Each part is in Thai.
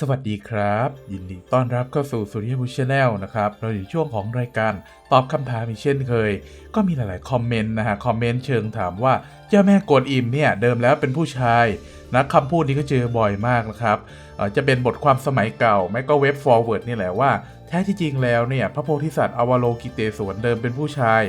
สวัสดีครับ ยินดีต้อนรับเข้าสู่สุริยบุชแนลนะครับ เราอยู่ช่วงของรายการตอบคำถามอีกเช่นเคย ก็มีหลาย ๆ คอมเมนต์นะฮะ คอมเมนต์เชิงถามว่าเจ้าแม่กวนอิมเนี่ย เดิมแล้วเป็นผู้ชายนะคำพูดนี้ก็เจอบ่อยมากนะครับจะเป็นบทความสมัยเก่าไม่ก็เว็บฟอร์เวิร์ดนี่แหละว่าแท้ที่จริงแล้วเนี่ย พระโพธิสัตว์อวโลกิเตศวนเดิมเป็นผู้ชาย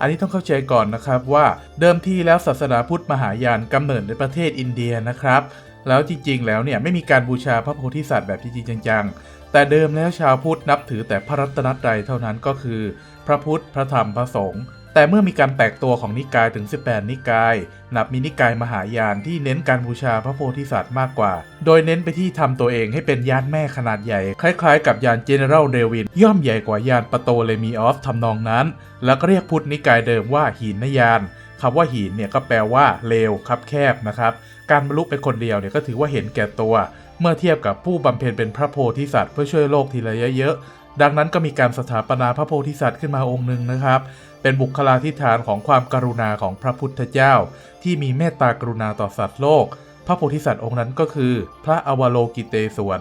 อันนี้ต้องเข้าใจก่อนนะครับว่าเดิมทีแล้วศาสนาพุทธมหายานกำเนิดในประเทศอินเดียนะครับ แล้วจริงๆ แล้วเนี่ยไม่มีการบูชาพระโพธิสัตว์แบบจริงๆจังๆ แต่เดิมแล้วชาวพุทธนับถือแต่พระรัตนตรัยเท่านั้นก็คือ พระพุทธ พระธรรม พระสงฆ์ แต่เมื่อมีการแตกตัวของนิกายถึง 18 นิกาย นับมีนิกายมหายานที่เน้นการบูชาพระโพธิสัตว์มากกว่า โดยเน้นไปที่ทำตัวเองให้เป็นยานแม่ขนาดใหญ่ คล้ายๆ กับยานเจเนอเรลเดวินย่อมใหญ่กว่ายานปโตเลมีออฟทำนองนั้น แล้วก็เรียกพุทธนิกายเดิมว่าหินนยาน คำว่าหินเนี่ยก็แปลว่าเลวคับแคบนะครับ การบรรลุเป็นคนเดียวเนี่ยก็ถือว่าเห็นแก่ตัว เมื่อเทียบกับผู้บำเพ็ญเป็นพระโพธิสัตว์เพื่อช่วยโลกทีละเยอะๆดังนั้นก็มีการสถาปนาพระโพธิสัตว์ขึ้นมาองค์หนึ่งนะครับ เป็นบุคลาธิฐานของความกรุณาของพระพุทธเจ้า ที่มีเมตตากรุณาต่อสัตว์โลก พระโพธิสัตว์องค์นั้นก็คือ พระอวโลกิเตศวน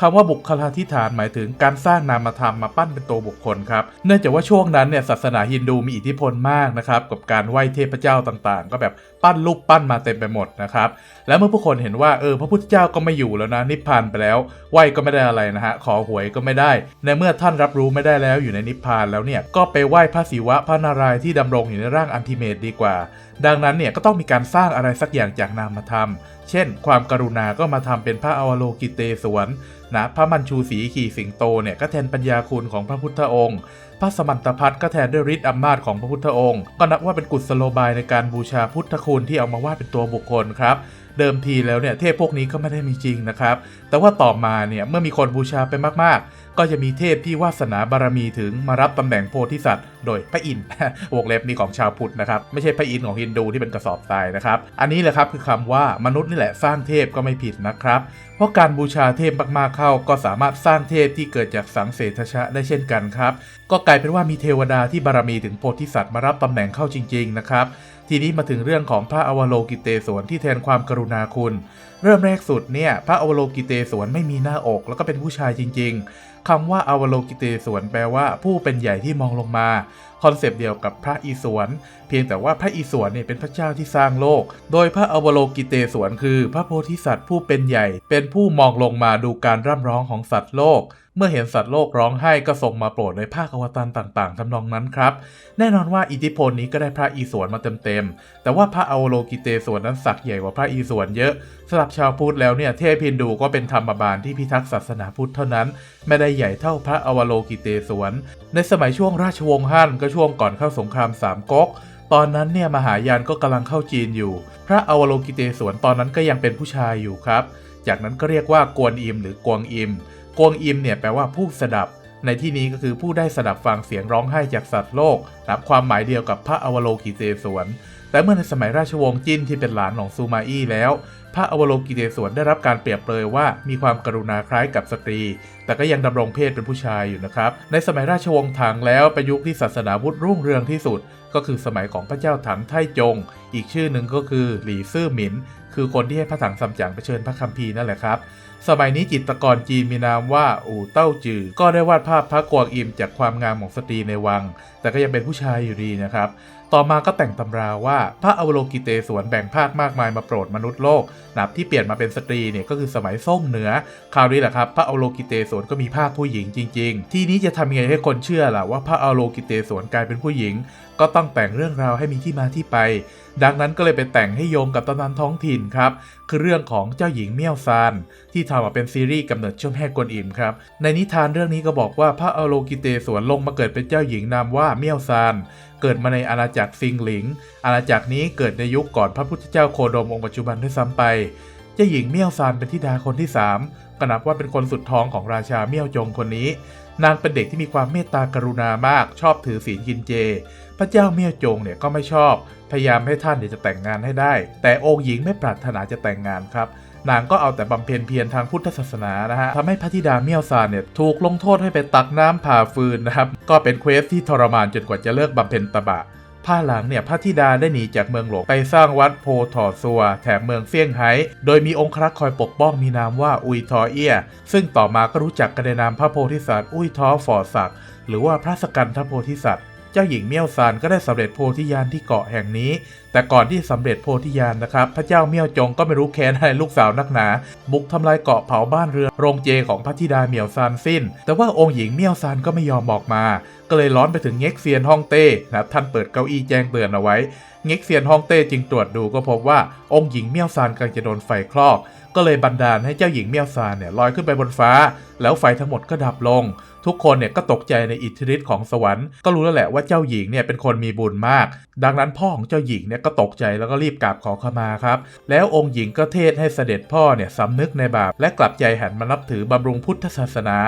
คำว่าบุคลาธิฐานหมายถึงการสร้างนามธรรมมาปั้นเป็นตัวบุคคลครับ เนื่องจากว่าช่วงนั้นเนี่ยศาสนาฮินดูมีอิทธิพลมากนะครับกับการไหว้เทพเจ้าต่างๆ ก็แบบปั้นรูปปั้นมาเต็มไปหมดนะครับ แล้วเมื่อผู้คนเห็นว่าเออพระพุทธเจ้าก็ไม่อยู่แล้วนะนิพพานไปแล้ว ไหว้ก็ไม่ได้อะไรนะฮะขอหวยก็ไม่ได้ ในเมื่อท่านรับรู้ไม่ได้แล้วอยู่ในนิพพานแล้วเนี่ยก็ไปไหว้พระศิวะพระนารายณ์ที่ดำรงอยู่ในร่างอันติเมตดีกว่า ดังนั้นเนี่ยก็ต้องมีการสร้างอะไรสักอย่างจากนามธรรม เช่น ความกรุณาก็มาทำเป็นพระอวโลกิเตศวนนะพระมัญชูศรีขี่สิงโตเนี่ยก็แทนปัญญาคุณของพระพุทธองค์ พระสมันตพัฒน์ก็แทนด้วยฤทธิ์อำนาจของพระพุทธองค์ ก็นับว่าเป็นกุศโลบายในการบูชาพุทธคุณที่เอามาวาดเป็นตัวบุคคลครับเดิมทีแล้วเนี่ยเทพพวกนี้ก็ไม่ได้มีจริงนะครับ แต่ว่าต่อมาเนี่ยเมื่อมีคนบูชาไปมากๆ ก็จะมีเทพที่วาสนาบารมีถึงมารับตำแหน่งโพธิสัตว์ โดยพระอินทร์วงเล็บนี้ของชาวพุทธนะครับ ไม่ใช่พระอินทร์ของฮินดูที่เป็นกระสอบทรายนะครับ อันนี้แหละครับคือคำว่ามนุษย์นี่แหละสร้างเทพก็ไม่ผิดนะครับ เพราะการบูชาเทพมากๆเข้า ก็สามารถสร้างเทพที่เกิดจากสังเสทชะได้เช่นกันครับ ก็กลายเป็นว่ามีเทวดาที่บารมีถึงโพธิสัตว์มารับตำแหน่งเข้าจริง ๆ นะครับ ทีนี้มาถึงเรื่องของพระอวโลกิเตศวนที่แทนความกรุณาคุณ เริ่มแรกสุดเนี่ยพระอวโลกิเตศวนไม่มีหน้าอกแล้วก็เป็นผู้ชายจริง ๆ คำว่าอวโลกิเตศวนแปลว่าผู้เป็นใหญ่ที่มองลงมาคอนเซปต์เดียวกับพระอิศวรเพียงแต่ว่าพระอิศวรเนี่ยเป็นพระเจ้าที่สร้างโลก โดยพระอวโลกิเตศวนคือ พระโพธิสัตว์ผู้เป็นใหญ่ เป็นผู้มองลงมาดูการร่ำร้องของสัตว์โลก เมื่อเห็นสัตว์โลกร้องไห้ก็ส่งมาโปรดในภาคอวตารต่างๆทำนองนั้นครับ แน่นอนว่าอิทธิพลนี้ก็ได้พระอิศวรมาเต็มๆแต่ว่าพระอวโลกิเตศวนนั้นสักใหญ่กว่าพระอิศวรเยอะสำหรับชาวพุทธแล้วเนี่ยเทพฮินดูก็เป็นธรรมบาลที่พิทักษ์ศาสนาพุทธเท่านั้น ไม่ได้ใหญ่เท่าพระอวโลกิเตศวนในสมัยช่วงราชวงศ์ฮั่นก็ช่วงก่อนเข้าสงครามสามก๊กตอนนั้นเนี่ยมหายานก็กำลังเข้าจีนอยู่ พระอวโลกิเตศวนตอนนั้นก็ยังเป็นผู้ชายอยู่ครับ จากนั้นก็เรียกว่ากวนอิม หรือกวงอิม กวงอิมเนี่ยแปลว่าผู้สดับ ในที่นี้ก็คือผู้ได้สดับฟังเสียงร้องไห้จากสัตว์โลกนับความหมายเดียวกับพระอวโลกิเตศวน แต่เมื่อในสมัยราชวงศ์จินที่เป็นหลานของซูมาอี้แล้ว พระอวโลกิเตศวนได้รับการเปรียบเปรยว่ามีความกรุณาคล้ายกับสตรี แต่ก็ยังดำรงเพศเป็นผู้ชายอยู่นะครับ ในสมัยราชวงศ์ถังแล้วประยุกต์ที่ศาสนาพุทธรุ่งเรืองที่สุด ก็คือสมัยของพระเจ้าถังไทจง อีกชื่อหนึ่งก็คือหลี่ซื่อหมิน คือคนที่ให้พระถังซัมจั๋งไปเชิญพระคัมภีร์นั่นแหละครับ สมัยนี้จิตรกรจีนมีนามว่าอู่เต้าจือ ก็ได้วาดภาพพระกวางอิมจากความงามของสตรีในวัง แต่ก็ยังเป็นผู้ชายอยู่ดีนะครับต่อมาก็แต่งตำราว่าพระอวโลกิเตศวนแบ่งภาคมากมายมาโปรดมนุษย์โลกนับที่เปลี่ยนมาเป็นสตรีเนี่ยก็คือสมัยส่งเหนือ คราวนี้แหละครับพระอวโลกิเตศวนก็มีภาคผู้หญิงจริง ๆ ที่นี้จะทำยังไงให้คนเชื่อล่ะว่าพระอวโลกิเตศวนกลายเป็นผู้หญิง ก็ต้องแต่งเรื่องราวให้มีที่มาที่ไป ดังนั้นก็เลยไปแต่งให้โยงกับตำนานท้องถิ่นครับ คือเรื่องของเจ้าหญิงเมี่ยวซานที่ทำมาเป็นซีรีส์กำเนิดเจ้าแม่กวนอิมครับ ในนิทานเรื่องนี้ก็บอกว่าพระอโลกิเตศวนลงมาเกิดเป็นเจ้าหญิงนามว่าเมี่ยวซานเกิดมาในอาณาจักรซิงหลิง อาณาจักรนี้เกิดในยุคก่อนพระพุทธเจ้าโคดมองค์ปัจจุบันด้วยซ้ำไป เจ้าหญิงเมี่ยวซานเป็นธิดาคนที่ 3ก็นับว่าเป็นคนสุดท้องของราชาเมี่ยวจงคนนี้ นางเป็นเด็กที่มีความเมตตากรุณามาก ชอบถือศีลกินเจ พระเจ้าเมี่ยวจงเนี่ยก็ไม่ชอบ พยายามให้ท่านเนี่ยจะแต่งงานให้ได้ แต่องค์หญิงไม่ปรารถนาจะแต่งงานครับนางก็เอาแต่บำเพ็ญเพียรทางพุทธศาสนานะฮะทำให้พระธิดาเมี่ยวซานเนี่ยถูกลงโทษให้ไปตักน้ำผ่าฟืนนะครับ ก็เป็นเควสที่ทรมานจนกว่าจะเลิกบำเพ็ญตบะ ภายหลังเนี่ยพระธิดาได้หนีจากเมืองหลวงไปสร้างวัดโพถอซัว แถมเมืองเซี่ยงไฮ้ โดยมีองครักษ์คอยปกป้องมีนามว่าอุยทอเอียซึ่งต่อมาก็รู้จักกันในนามพระโพธิสัตว์อุยทอฝอศักด์หรือว่าพระสกันทโพธิสัตว์ เจ้าหญิงเมี่ยวซานก็ได้สำเร็จโพธิญาณที่เกาะแห่งนี้แต่ก่อนที่สำเร็จโพธิญาณนะครับ พระเจ้าเมี่ยวจงก็ไม่รู้แค้นอะไรลูกสาวนักหนา บุกทำลายเกาะเผาบ้านเรือนโรงเจของพระธิดาเมี่ยวซานสิ้น แต่ว่าองค์หญิงเมี่ยวซานก็ไม่ยอมบอกมา ก็เลยร้อนไปถึงเง็กเซียนฮ่องเต้นะท่านเปิดเก้าอี้แจ้งเตือนเอาไว้เง็กเซียนฮ่องเต้จึงตรวจดูก็พบว่าองค์หญิงเมี่ยวซานกำลังจะโดนไฟคลอก ก็เลยบันดาลให้เจ้าหญิงเมี่ยวซานเนี่ยลอยขึ้นไปบนฟ้า แล้วไฟทั้งหมดก็ดับลง ทุกคนเนี่ยก็ตกใจในอิทธิฤทธิ์ของสวรรค์ก็รู้แล้วแหละว่าเจ้าหญิงเนี่ยเป็นคนมีบุญมาก ดังนั้นพ่อของเจ้าหญิงเนี่ยก็ตกใจแล้วก็รีบกราบขอขมาครับ แล้วองค์หญิงก็เทศให้เสด็จพ่อเนี่ยสำนึกในบาป และกลับใจหันมานับถือบำรุงพุทธศาสนา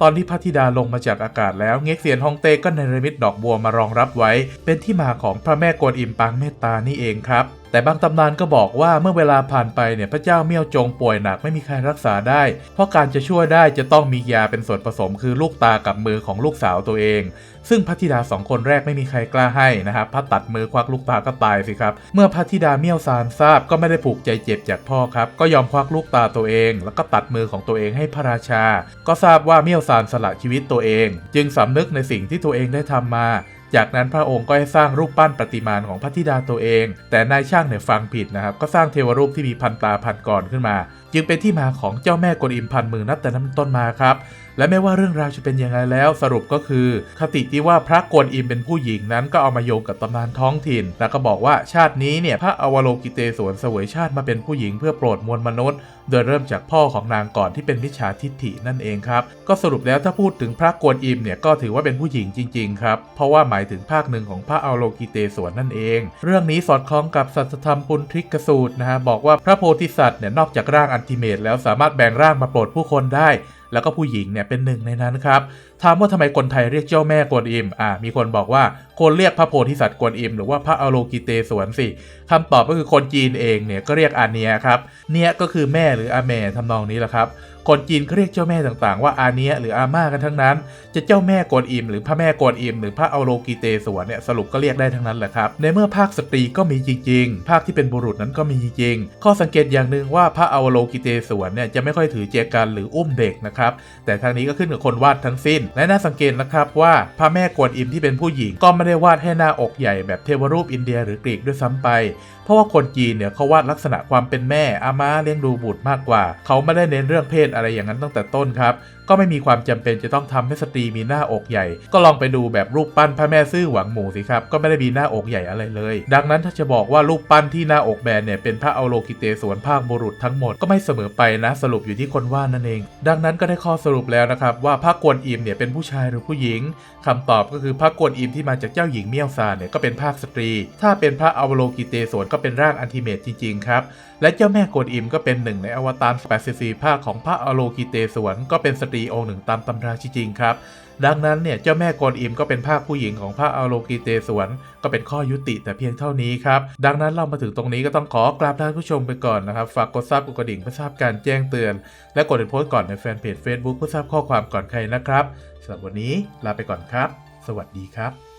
ตอนที่พระธิดาลงมาจากอากาศแล้วเง็กเซียนฮ่องเต้ก็เนรมิตดอกบัวมารองรับไว้ เป็นที่มาของพระแม่กวนอิมปางเมตตานี่เองครับ แต่บางตำนานก็บอกว่าเมื่อเวลาผ่านไปเนี่ยพระเจ้าเมี่ยวจงป่วยหนักไม่มีใครรักษาได้ เพราะการจะช่วยได้จะต้องมียาเป็นส่วนผสม คือลูกตากับมือของลูกสาวตัวเอง ซึ่งพระธิดาสองคนแรกไม่มีใครกล้าให้นะครับพระตัดมือควักลูกตาก็ตายสิครับ เมื่อพระธิดาเมี่ยวซานทราบก็ไม่ได้ผูกใจเจ็บจากพ่อครับ ก็ยอมควักลูกตาตัวเอง แล้วก็ตัดมือของตัวเองให้พระราชา ก็ทราบว่าเมี่ยวซานสละชีวิตตัวเอง จึงสำนึกในสิ่งที่ตัวเองได้ทำมา จากนั้นพระองค์ก็ให้สร้างรูปปั้นประติมาของพระธิดาตัวเอง แต่นายช่างเนี่ยฟังผิดนะครับ ก็สร้างเทวรูปที่มีพันตาพันกรขึ้นมา จึงเป็นที่มาของเจ้าแม่กวนอิมพันมือนับแต่น้ำต้นมาครับ และไม่ว่าเรื่องราวจะเป็นยังไงแล้วสรุปก็คือ คติที่ว่าพระกวนอิมเป็นผู้หญิงนั้นก็เอามาโยงกับตำนานท้องถิ่น แล้วก็บอกว่าชาตินี้เนี่ยพระอวโลกิเตศวนเสวยชาติมาเป็นผู้หญิงเพื่อโปรดมวลมนุษย์ โดยเริ่มจากพ่อของนางก่อนที่เป็นมิจฉาทิฏฐินั่นเองครับ ก็สรุปแล้วถ้าพูดถึงพระกวนอิมเนี่ยก็ถือว่าเป็นผู้หญิงจริงๆครับ เพราะว่าหมายถึงภาคหนึ่งของพระอวโลกิเตศวนนั่นเอง เรื่องนี้สอดคล้องกับสัจธรรมปุณทริกสูตรนะฮะบอกว่าพระโพธิสัตว์เนี่ยนอกจากร่างอันติเมตแล้วสามารถแบ่งร่างมาโปรดผู้คนได้ แล้วก็ผู้หญิงเนี่ยเป็นหนึ่งในนั้นครับ ถามว่าทำไมคนไทยเรียกเจ้าแม่กวนอิม อ่า มีคนบอกว่าคนเรียกพระโพธิสัตว์กวนอิม หรือว่าพระอโลกิเตสวนสิคำตอบก็คือคนจีนเองเนี่ยก็เรียกอาเนียครับ เนียก็คือแม่หรืออาแม่ทำนองนี้แหละครับ คนจีนก็เรียกเจ้าแม่ต่างๆ ว่าอาเนียหรืออาม่ากันทั้งนั้น จะเจ้าแม่กวนอิมหรือพระแม่กวนอิมหรือพระอโลกิเตศวนเนี่ยสรุปก็เรียกได้ทั้งนั้นแหละครับ ในเมื่อภาคสตรีก็มีจริง ๆ ภาคที่เป็นบุรุษนั้นก็มีจริงๆข้อสังเกตอย่างหนึ่งว่าพระอโลกิเตศวนเนี่ยจะไม่ค่อยถือเจกันหรืออุ้มเด็กนะครับ แต่ทางนี้ก็ขึ้นกับคนวาดทั้งสิ้น และน่าสังเกตนะครับว่าพระแม่กวนอิมที่เป็นผู้หญิงก็ไม่ได้วาดให้หน้าอกใหญ่แบบเทวรูปอินเดียหรือกรีกด้วยซ้ำไป เพราะว่าคนจีนเนี่ยเขาวาดลักษณะความเป็นแม่อาม่าเลี้ยงดูบุตรมากกว่า เขาไม่ได้เน้นเรื่องเพศอะไรอย่างนั้นตั้งแต่ต้นครับก็ไม่มีความจำเป็นจะต้องทำให้สตรีมีหน้าอกใหญ่ ก็ลองไปดูแบบรูปปั้นพระแม่ซื่อหวังหมูสิครับ ก็ไม่ได้มีหน้าอกใหญ่อะไรเลย ดังนั้นถ้าจะบอกว่ารูปปั้นที่หน้าอกแบนเนี่ยเป็นพระอโลกิเตศวนภาคบุรุษทั้งหมดก็ไม่เสมอไปนะสรุปอยู่ที่คนวาดนั่นเอง ดังนั้นก็ได้ข้อสรุปแล้วนะครับว่าพระกวนอิมเนี่ยเป็นผู้ชายหรือผู้หญิงคำตอบก็คือพระกวนอิมที่มาจากเจ้าหญิงเมี่ยวซานเนี่ยก็เป็นภาคสตรี ถ้าเป็นพระอโลกิเตศวนก็เป็นร่างอันติเมตจริงๆครับและเจ้าแม่กวนอิมก็เป็นหนึ่งในอวตาร84ภาคของพระอโลกิเตศวนก็เป็นสตรีองค์หนึ่งตามตำราจริงครับ ดังนั้นเนี่ยเจ้าแม่กวนอิมก็เป็นภาคผู้หญิงของพระอโลกิเตสวน ก็เป็นข้อยุติแต่เพียงเท่านี้ครับ ดังนั้นเรามาถึงตรงนี้ก็ต้องขอกราบท่านผู้ชมไปก่อนนะครับ ฝากกดซับกดกระดิ่งเพื่อทราบการแจ้งเตือน และกดติดโพสต์ก่อนในแฟนเพจ Facebook เพื่อทราบข้อความก่อนใครนะครับสำหรับวันนี้ลาไปก่อนครับ สวัสดีครับ